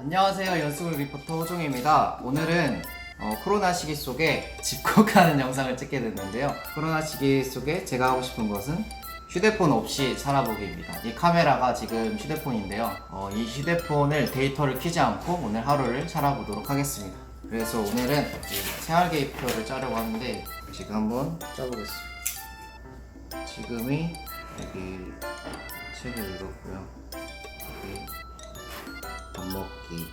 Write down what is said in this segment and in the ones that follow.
안녕하세요. 연수글 리포터 호종입니다. 오늘은 어, 코로나 시기 속에 집콕하는 영상을 찍게 됐는데요. 코로나 시기 속에 제가 하고 싶은 것은 휴대폰 없이 살아보기입니다. 이 카메라가 지금 휴대폰인데요. 어, 이 휴대폰을 데이터를 키지 않고 오늘 하루를 살아보도록 하겠습니다. 그래서 오늘은 이 생활 계획표를 짜려고 하는데 지금 한번 짜보겠습니다. 지금이 여기 책을 읽었고요. 여기 밥 먹기.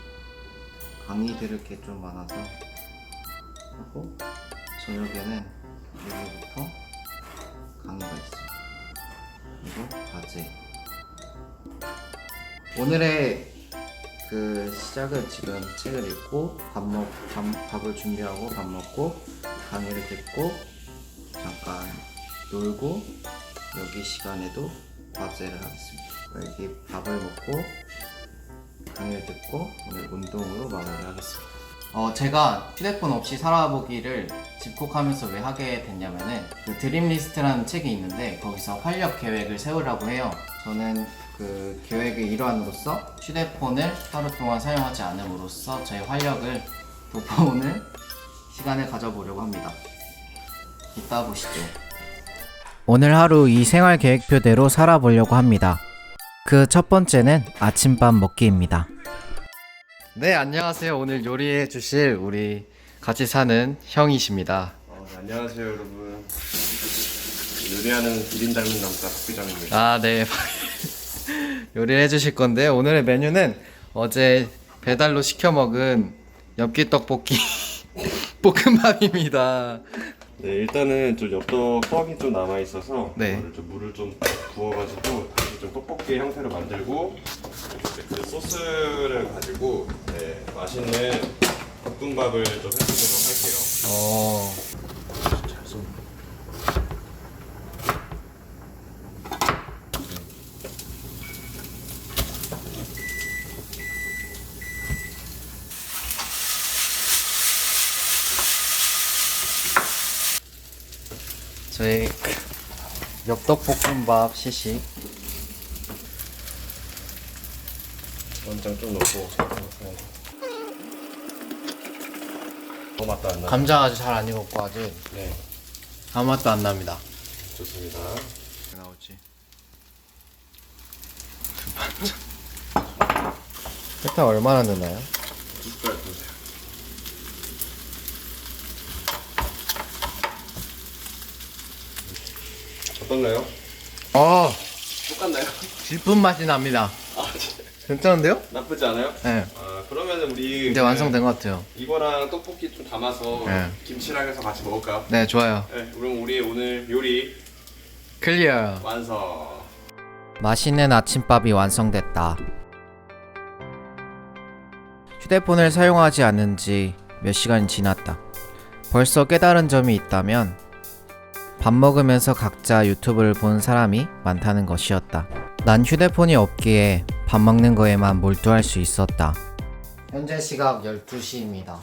강의 들을 게 좀 많아서 하고 저녁에는 여기부터 강의가 있어요. 그리고 과제. 오늘의 그 시작은 지금 책을 읽고 밥 먹, 밥, 밥을 준비하고 밥 먹고 강의를 듣고 잠깐 놀고 여기 시간에도 과제를 하겠습니다. 여기 밥을 먹고 강의를 듣고 오늘 운동으로 마무리하겠습니다. 어, 제가 휴대폰 없이 살아보기를 집콕하면서 왜 하게 됐냐면은 그 드림리스트라는 책이 있는데 거기서 활력 계획을 세우라고 해요. 저는 그 계획의 일환으로서 휴대폰을 하루 동안 사용하지 않음으로써 저의 활력을 돋보는 시간을 가져보려고 합니다. 이따 보시죠. 오늘 하루 이 생활 계획표대로 살아보려고 합니다. 그 첫 번째는 아침밥 먹기입니다. 네, 안녕하세요. 오늘 요리해 주실 우리 같이 사는 형이십니다. 어, 네, 안녕하세요 여러분 요리하는 기린 닮은 남자 박비정입니다 아, 네. 요리를 해주실 건데 오늘의 메뉴는 어제 배달로 시켜 먹은 엽기 떡볶이 볶음밥입니다. 네 일단은 좀 엽떡 떡이 좀 남아 있어서 네. 이거를 좀 물을 좀 부어가지고 다시 좀 떡볶이 형태로 만들고 그 소스를 가지고 네, 맛있는 볶음밥을 좀 해보도록 할게요 어. 저희 엽떡볶음밥 시식. 원장 좀 넣고. 네. 더 맛도 안 나. 감자가 아직 잘 안 익었고 아직 네. 아무 맛도 안 납니다. 좋습니다. 나오지? 일단 얼마나 넣나요? 두 숟가락 주세요 어떤가요? 어 똑같나요? 깊은 맛이 납니다 아 진짜 괜찮은데요? 나쁘지 않아요? 네 아 그러면은 우리 이제 완성된 것 같아요 이거랑 떡볶이 좀 담아서 네. 김치랑 해서 같이 먹을까요? 네 좋아요 네 그럼 우리 오늘 요리 클리어 완성 맛있는 아침밥이 완성됐다. 휴대폰을 사용하지 않은 지 몇 시간이 지났다. 벌써 깨달은 점이 있다면 밥 먹으면서 각자 유튜브를 본 사람이 많다는 것이었다. 난 휴대폰이 없기에 밥 먹는 거에만 몰두할 수 있었다. 현재 시각 12시입니다.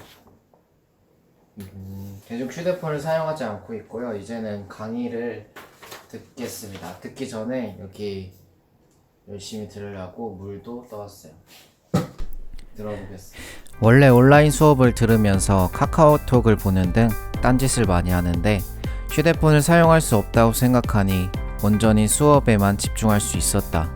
음, 계속 휴대폰을 사용하지 않고 있고요. 이제는 강의를 듣겠습니다. 듣기 전에 여기 열심히 들으려고 물도 떠왔어요. 들어보겠습니다. 원래 온라인 수업을 들으면서 카카오톡을 보는 등 딴짓을 많이 하는데 휴대폰을 사용할 수 없다고 생각하니 온전히 수업에만 집중할 수 있었다.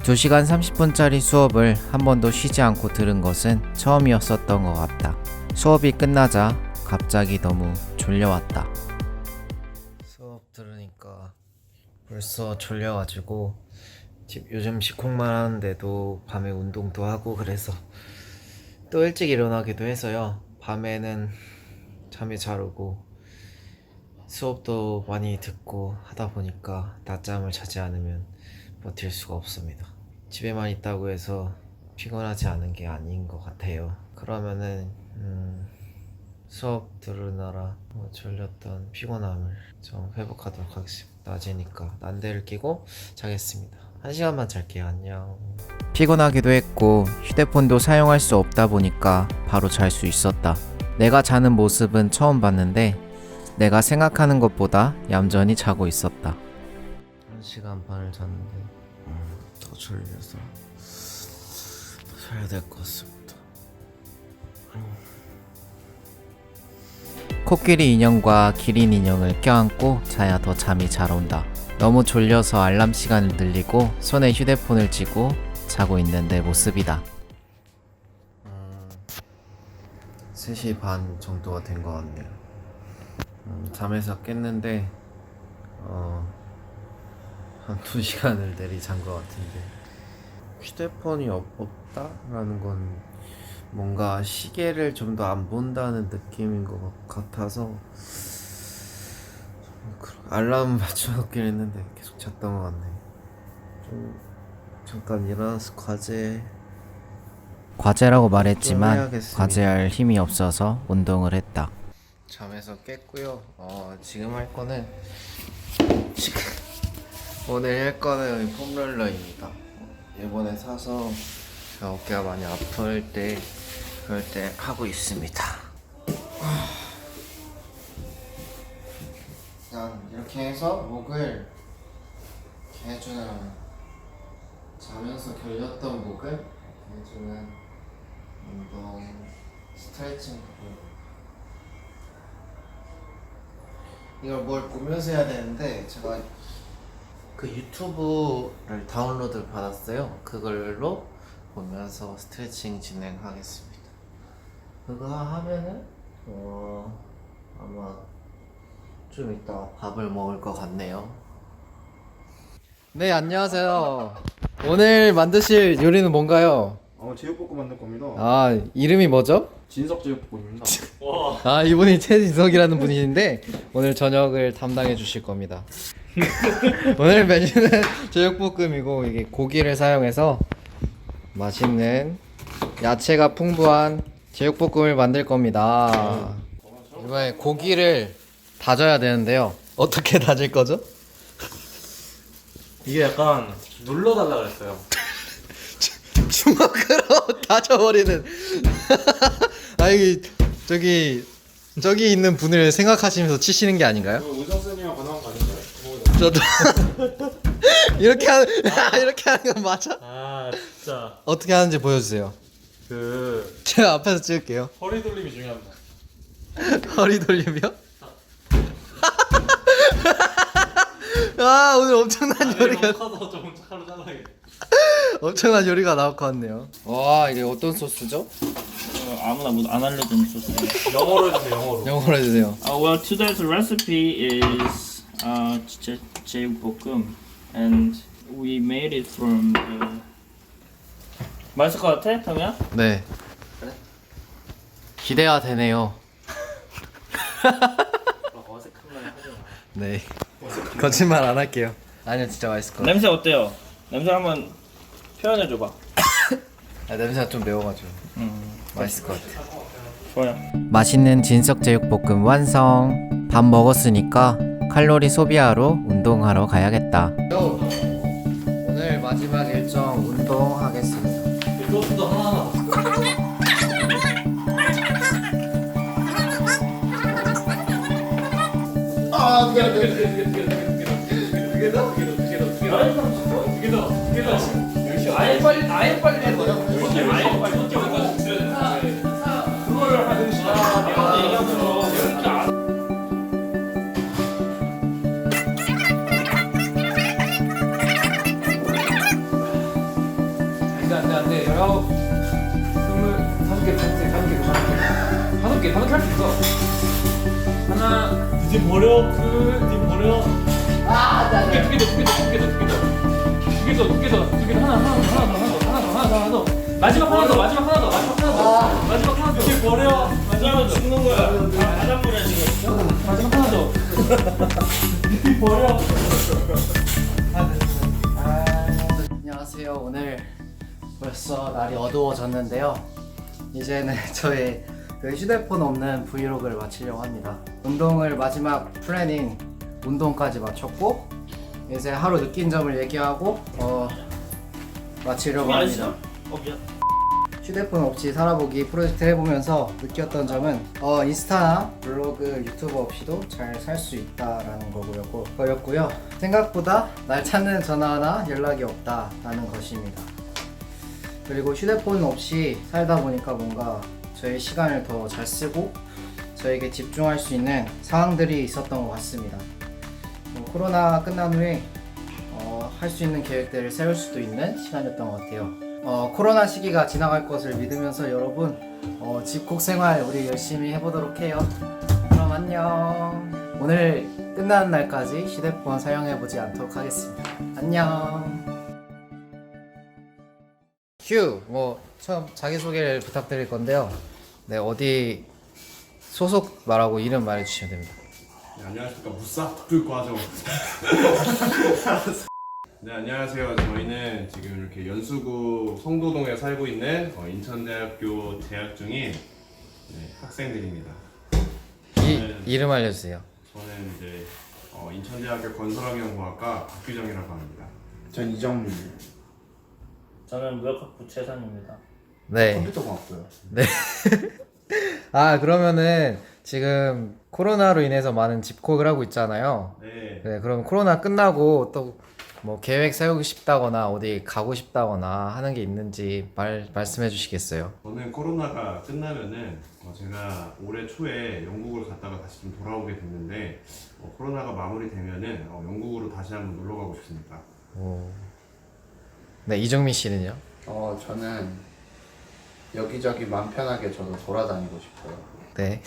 2시간 30분짜리 수업을 한 번도 쉬지 않고 들은 것은 처음이었었던 것 같다. 수업이 끝나자 갑자기 너무 졸려왔다. 수업 들으니까 벌써 졸려가지고 집 요즘 시콩만 하는데도 밤에 운동도 하고 그래서 또 일찍 일어나기도 해서요. 밤에는 잠이 잘 오고 수업도 많이 듣고 하다 보니까 낮잠을 자지 않으면 버틸 수가 없습니다. 집에만 있다고 해서 피곤하지 않은 게 아닌 것 같아요. 그러면은 음, 수업 들으느라 뭐 졸렸던 피곤함을 좀 회복하도록 하겠습니다. 낮이니까 난데를 끼고 자겠습니다. 한 시간만 잘게요. 안녕. 피곤하기도 했고 휴대폰도 사용할 수 없다 보니까 바로 잘 수 있었다. 내가 자는 모습은 처음 봤는데 내가 생각하는 것보다 얌전히 자고 있었다. 한 시간 반을 잤는데 음, 더 졸려서 더 자야 될 것 같습니다. 코끼리 인형과 기린 인형을 껴안고 자야 더 잠이 잘 온다. 너무 졸려서 알람 시간을 늘리고 손에 휴대폰을 쥐고 자고 있는 내 모습이다. 3시 반 정도가 된 것 같네요. 음, 잠에서 깼는데 어, 한 2시간을 내리 잔 것 같은데. 휴대폰이 없, 없다라는 건 뭔가 시계를 좀 더 안 본다는 느낌인 것 같아서 알람 맞춰놓긴 했는데 계속 잤던 것 같네. 좀 잠깐 일어나서 과제 과제라고 좀 말했지만 해야겠습니다. 과제할 힘이 없어서 운동을 했다 잠에서 깼고요 어, 지금 할 거는 지금 오늘 할 거는 폼롤러입니다 이번에 사서 어깨가 많이 아플 때 그럴 때 하고 있습니다. 일단 이렇게 해서 목을 해주는 자면서 결렸던 목을 해주는 운동 스트레칭 부분. 이걸 뭘 보면서 해야 되는데 제가 그 유튜브를 다운로드 받았어요. 그걸로 보면서 스트레칭 진행하겠습니다. 그거 하면은 어 아마 좀 이따 밥을 먹을 것 같네요. 네 안녕하세요. 오늘 만드실 요리는 뭔가요? 어, 제육볶음 만들 겁니다. 아 이름이 뭐죠? 진석 제육볶음입니다. 아 이분이 최진석이라는 분이신데 오늘 저녁을 담당해 주실 겁니다. 오늘 메뉴는 제육볶음이고 이게 고기를 사용해서 맛있는 야채가 풍부한 제육볶음을 만들 겁니다. 이번에 고기를 다져야 되는데요. 어떻게 다질 거죠? 이게 약간 눌러달라 그랬어요. 주먹으로 다져버리는. 아 여기 저기 저기 있는 분을 생각하시면서 치시는 게 아닌가요? 아닌가요? 저도 이렇게 하는 이렇게 하는 건 맞아? 아 진짜 어떻게 하는지 보여주세요. 그 제가 앞에서 찍을게요. 허리 돌림이 중요합니다. 허리 돌리며. 아 오늘 엄청난 요리가 커서 좀 차로 잘라게. 엄청난 요리가 나올 것 같네요. 와 이게 어떤 소스죠? 아무나 뭐안 알려준 소스. 영어로 해주세요 영어로. 영어로 해주세요. Uh, well, today's recipe is uh, 제- 제육볶음, and we made it from. Uh... 맛있을 것 같아, 형이야? 네. 기대가 되네요. 어색한 말 하지 마. 네. 거짓말 안 할게요. 아니요 진짜 맛있을 것 같아요. 냄새 어때요? 냄새 한번 표현해 줘봐. 아, 냄새가 좀 매워가지고 음, 맛있을 것 같아요. 좋아요. 맛있는 진석 제육볶음 완성. 밥 먹었으니까 칼로리 소비하러 운동하러 가야겠다. 오늘 마지막 일정 운동하겠습니다. 소스도 하나하나. 아예 빨리 아예 빨리 해 거야. 아예 빨리. 그거를 하는 시간. 얘기하면서 이렇게 안. 안돼 안돼 안돼 열아홉 스물 다섯 개 다섯 개 다섯 개 다섯 개 다섯 개 할 수 있어 하나 이제 버려. 그 이제 버려. 두개두개더두개더두개더두개더두개더 하나 하나 더 하나 더 하나 더 하나 더 하나 더 하나 더 마지막 하나 더 마지막 하나 더 마지막 하나 더 마지막 하나 더 이제 버려. 마지막은 죽는 거야. 바닷물에 지금. 마지막 하나 더 이제 버려. 안녕하세요. 오늘 벌써 날이 어두워졌는데요. 이제는 저의 그 휴대폰 없는 브이로그를 마치려고 합니다. 운동을 마지막 플래닝 운동까지 마쳤고 이제 하루 느낀 점을 얘기하고 어 마치려고 안 합니다. 어 미안. 휴대폰 없이 살아보기 프로젝트 해보면서 느꼈던 점은 어, 인스타나 블로그, 유튜브 없이도 잘 살 수 있다라는 거고요. 거였고요. 생각보다 날 찾는 전화나 연락이 없다라는 것입니다. 그리고 휴대폰 없이 살다 보니까 뭔가 저희 시간을 더 잘 쓰고 저에게 집중할 수 있는 상황들이 있었던 것 같습니다. 어, 코로나 끝난 후에 어, 할 수 있는 계획들을 세울 수도 있는 시간이었던 것 같아요. 어, 코로나 시기가 지나갈 것을 믿으면서 여러분 어, 집콕 생활 우리 열심히 해보도록 해요. 그럼 안녕. 오늘 끝나는 날까지 휴대폰 사용해보지 않도록 하겠습니다. 안녕. 휴, 뭐 처음 자기 소개를 부탁드릴 건데요. 네 어디 소속 말하고 이름 말해주시면 됩니다. 네, 안녕하십니까 무사 불과정. 네 안녕하세요. 저희는 지금 이렇게 연수구 성도동에 살고 있는 어, 인천대학교 재학 중인 네, 학생들입니다. 이 이름 알려주세요. 저는 이제 어, 인천대학교 건설환경공학과 박규정이라고 합니다. 전 이정민. 저는 무역학부 최선입니다. 네. 컴퓨터공학부요. 아 그러면은 지금 코로나로 인해서 많은 집콕을 하고 있잖아요. 네. 네, 그럼 코로나 끝나고 또 뭐 계획 세우고 싶다거나 어디 가고 싶다거나 하는 게 있는지 말 말씀해 주시겠어요? 저는 코로나가 끝나면은 어, 제가 올해 초에 영국을 갔다가 다시 좀 돌아오게 됐는데 어, 코로나가 마무리되면은 어, 영국으로 다시 한번 놀러 가고 싶습니다. 오. 네 이정민 씨는요? 어, 저는 여기저기 마음 편하게 저도 돌아다니고 싶어요. 네.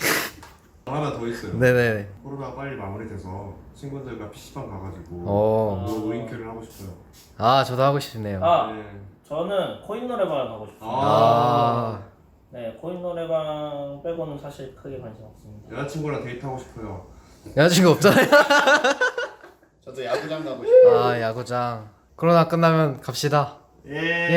하나 더 있어요. 네네네. 코로나 빨리 마무리돼서 친구들과 PC방 가가지고 어. 노- 노인큐를 하고 싶어요. 아 저도 하고 싶네요. 아 네. 저는 코인 노래방 가고 싶습니다. 아. 네 코인 노래방 빼고는 사실 크게 관심 없습니다. 여자친구랑 데이트하고 싶어요. 여자친구 없잖아요. 저도 야구장 가고 싶어요. 아 야구장. 코로나 끝나면 갑시다. 예. 예.